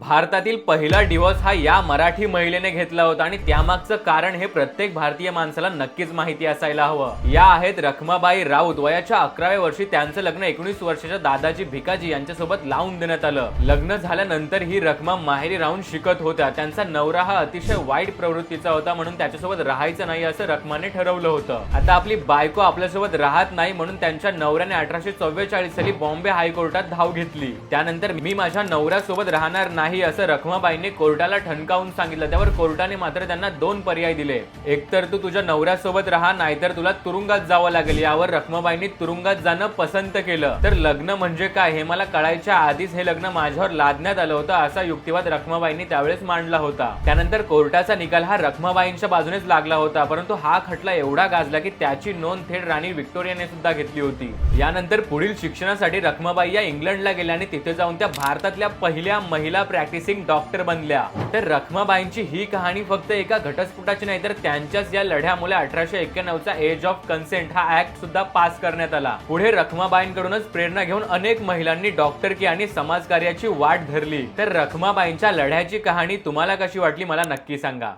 भारतातील पहिला डिवोर्स हा या मराठी महिलेने घेतला होता आणि त्यामागचं कारण हे प्रत्येक भारतीय माणसाला नक्कीच माहिती असायला हवं. या आहेत रखमाबाई राऊत. वयाच्या अकराव्या वर्षी त्यांचं लग्न एकोणीस वर्षाच्या दादाजी भिकाजी यांच्यासोबत लावून देण्यात आलं. लग्न झाल्यानंतर ही रखमा माहेरी राहून शिकत होत्या. त्यांचा नवरा हा अतिशय वाईट प्रवृत्तीचा होता म्हणून त्याच्यासोबत राहायचं नाही असं रखमाने ठरवलं होतं. आता आपली बायको आपल्यासोबत राहत नाही म्हणून त्यांच्या नवऱ्याने अठराशे चव्वेचाळीस साली बॉम्बे हायकोर्टात धाव घेतली. त्यानंतर मी माझ्या नवऱ्यासोबत राहणार नाही नाही असं रखमाबाईंनी कोर्टाला ठणकावून सांगितलं. त्यावर कोर्टाने मात्र त्यांना दोन पर्याय दिले. एकतर तू तुझ्या नवऱ्यासोबत राहा नाहीतर तुला तुरुंगात जावं लागेल. यावर रखमाबाईंनी तुरुंगात जाणं पसंत केलं. तर लग्न म्हणजे काय? हे मला कळायच्या आधीच हे लग्न माझ्यावर लादण्यात आलं होतं असा युक्तिवाद रखमाबाईंनी त्यावेळेस मांडला होता. त्यानंतर कोर्टाचा निकाल हा रखमाबाईंच्या बाजूनेच लागला होता परंतु हा खटला एवढा गाजला की त्याची नोंद थेट राणी व्हिक्टोरियाने सुद्धा घेतली होती. यानंतर पुढील शिक्षणासाठी रखमाबाई या इंग्लंडला गेल्या आणि तिथे जाऊन त्या भारतातल्या पहिल्या महिला प्रॅक्टिसिंग डॉक्टर बनल्या. तर रखमाबाईंची ही कहाणी फक्त एका घटस्फोटाची नाही तर त्यांच्याच या लढ्यामुळे अठराशे एक्क्याण्णवचा एज ऑफ कन्सेंट हा ऍक्ट सुद्धा पास करण्यात आला. पुढे रखमाबाईंकडूनच प्रेरणा घेऊन अनेक महिलांनी डॉक्टरकी आणि समाजकार्याची वाट धरली. तर रखमाबाईंच्या लढ्याची कहाणी तुम्हाला कशी वाटली मला नक्की सांगा.